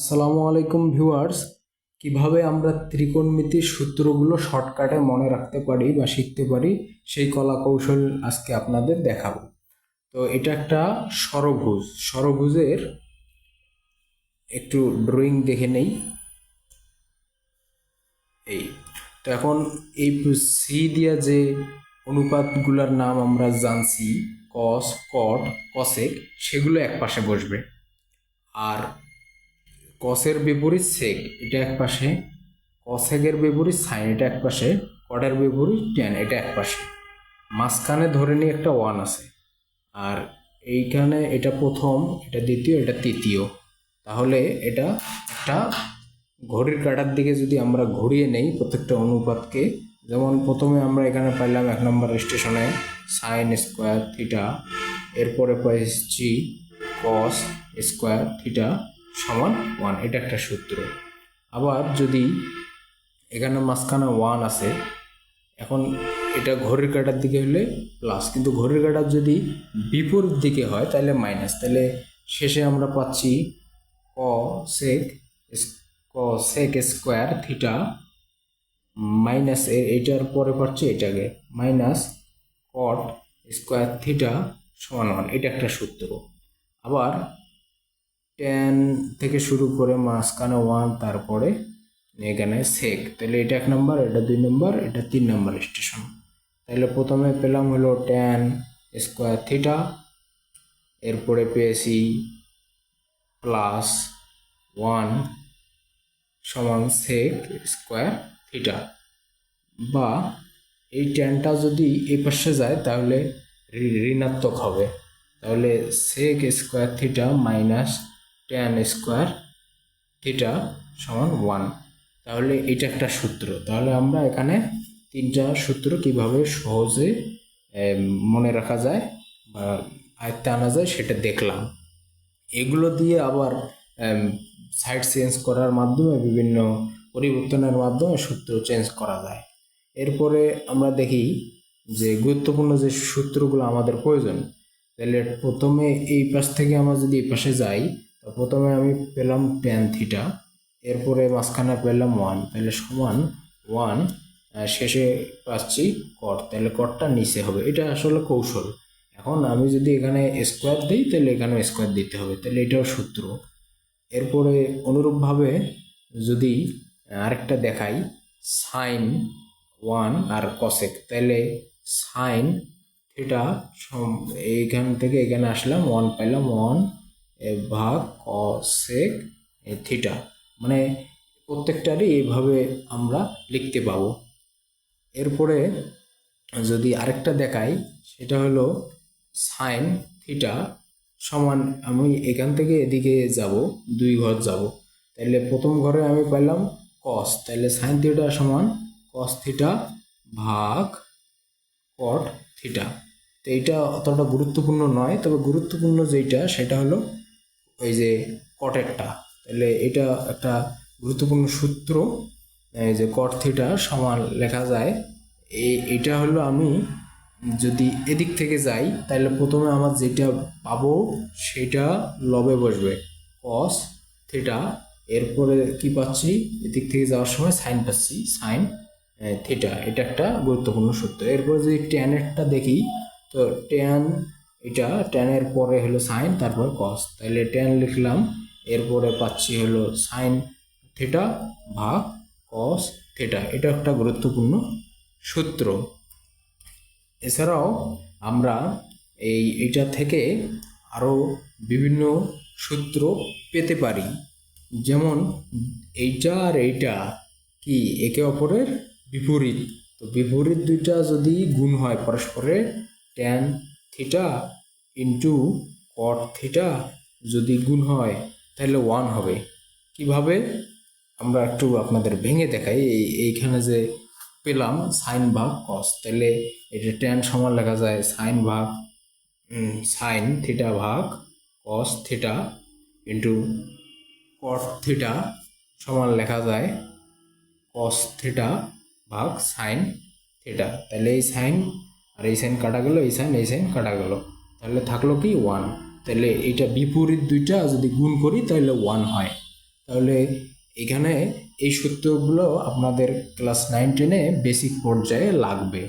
আসসালামু আলাইকুম ভিউয়ার্স। কীভাবে আমরা ত্রিকোণমিতির সূত্রগুলো শর্টকাটে মনে রাখতে পারি বা শিখতে পারি, সেই কলা কৌশল আজকে আপনাদের দেখাবো। তো এটা একটা সরভুজ। সরভুজের একটু ড্রয়িং দেখে নেই। এই। তো এখন এই সি দিয়া যে অনুপাতগুলোর নাম আমরা জানছি কস কট কসেক সেগুলো এক পাশে বসবে। আর কসের বিপরীত সেক এটা এক পাশে কসেকের বিপরীত সাইন এটা এক পাশে কটের বিপরীত টেন এটা এক পাশে। মাঝখানে ধরে নিয়ে একটা ওয়ান আছে। আর এইখানে এটা প্রথম, এটা দ্বিতীয়, এটা তৃতীয়। তাহলে এটা একটা ঘড়ির কাটার দিকে যদি আমরা ঘুরিয়ে নেই প্রত্যেকটা অনুপাতকে, যেমন প্রথমে আমরা এখানে পাইলাম এক নম্বর স্টেশনে সাইন স্কোয়ার থিটা এরপরে পাইছি কস স্কোয়ার থিটা সমান ওয়ান এটা একটা সূত্র। আবার যদি এখানে মাঝখানে ওয়ান আছে, এখন এটা ঘড়ির কাটার দিকে হলে প্লাস কিন্তু ঘড়ির কাটার যদি বিপরীত দিকে হয়, তাহলে মাইনাস তাহলে শেষে আমরা পাচ্ছি ক সেক ক সেক স্কোয়ার থিটা মাইনাস এইটার পরে পাচ্ছি এটাকে মাইনাস কট স্কোয়ার থিটা সমান ওয়ান এটা একটা সূত্র। আবার টেন থেকে শুরু করে মাঝখানে ওয়ান তারপরে এখানে সেক তাহলে এটা এক নম্বর এটা দুই নম্বর এটা তিন নম্বর স্টেশন তাহলে প্রথমে পেলাম হলো টেন স্কোয়ার থিটা এরপরে পেয়েছি প্লাস ওয়ান সমান সেক স্কোয়ার থিটা বা এই টেনটা যদি এই পাশে যায়, তাহলে ঋণাত্মক হবে। তাহলে sec square theta minus tan square theta সমান ওয়ান তাহলে এটা একটা সূত্র। তাহলে আমরা এখানে তিনটা সূত্র কীভাবে সহজে মনে রাখা যায় বা আয়ত্তে আনা যায় সেটা দেখলাম। এগুলো দিয়ে আবার সাইড চেঞ্জ করার মাধ্যমে বিভিন্ন পরিবর্তনের মাধ্যমে সূত্র চেঞ্জ করা যায়। এরপরে আমরা দেখি যে গুরুত্বপূর্ণ যে সূত্রগুলো আমাদের প্রয়োজন, তাহলে প্রথমে এই পাশ থেকে আমরা যদি এই পাশে যাই প্রথমে আমি পেলাম টেন থিটা এরপরে মাঝখানে পেলাম ওয়ান তাহলে সমান ওয়ান শেষে পাচ্ছি কট তাহলে কটটা নিচে হবে। এটা আসলে কৌশল। এখন আমি যদি এখানে স্কোয়ার দিই, তাহলে এখানে স্কোয়ার দিতে হবে। তাহলে এটাও সূত্র। এরপরে অনুরূপভাবে যদি আরেকটা দেখাই সাইন ওয়ান আর কসেক তাহলে সাইন থিটা এইখান থেকে এখানে আসলাম ওয়ান পাইলাম ওয়ান ভাগ কসেক থিটা মানে প্রত্যেকটারই এইভাবে আমরা লিখতে পাবো। এরপরে যদি আরেকটা দেখাই, সেটা হলো সাইন থিটা সমান, আমি এখান থেকে এদিকে যাব, দুই ঘর যাব। তাহলে প্রথম ঘরে আমি পাইলাম কস তাহলে সাইন থিটা সমান কস থিটা ভাগ কট থিটা তো এইটা অতটা গুরুত্বপূর্ণ নয়, তবে গুরুত্বপূর্ণ যেইটা, সেটা হলো ওই যে কটেরটা তাহলে এটা একটা গুরুত্বপূর্ণ সূত্র, এই যে কট থিটা সমান লেখা যায়। এটা হলো আমি যদি এদিক থেকে যাই, তাহলে প্রথমে আমার যেটা পাবো সেটা লবে বসবে কস থিটা এরপরে কি পাচ্ছি? এদিক থেকে যাওয়ার সময় সাইন পাচ্ছি সাইন থিটা এটা একটা গুরুত্বপূর্ণ সূত্র। এরপরে যদি ট্যানেরটা দেখি, তো ট্যান এটা ট্যানের পরে হলো সাইন তারপর কস তাহলে ট্যান লিখলাম, এরপরে পাচ্ছি হলো সাইন থেটা ভাগ কস থিটা এটা একটা গুরুত্বপূর্ণ সূত্র। এছাড়াও আমরা এই এটা থেকে আরও বিভিন্ন সূত্র পেতে পারি। যেমন এইটা আর এইটা কি একে অপরের বিপরীত? তো বিপরীত দুইটা যদি গুণ হয়, পরস্পরের tan theta into cot theta যদি গুণ হয়, তাহলে ওয়ান হবে। কীভাবে? আমরা একটু আপনাদের ভেঙে দেখাই। এই, এইখানে যে পেলাম সাইন ভাগ কস তাহলে এটা ট্যান সমান লেখা যায় সাইন ভাগ সাইন থিটা ভাগ cos theta into cot theta সমান লেখা যায় কস থিটা ভাগ সাইন থিটা তাহলে এই সাইন আর এই সাইন কাটা গেল, এই সাইন এই সাইন কাটা গেল। তাহলে থাকল কি ওয়ান তাহলে এইটা বিপরীত দুইটা যদি গুণ করি, তাহলে ওয়ান হয়। তাহলে এখানে এই সূত্রগুলো আপনাদের ক্লাস নাইন টেনে বেসিক পর্যায়ে লাগবে।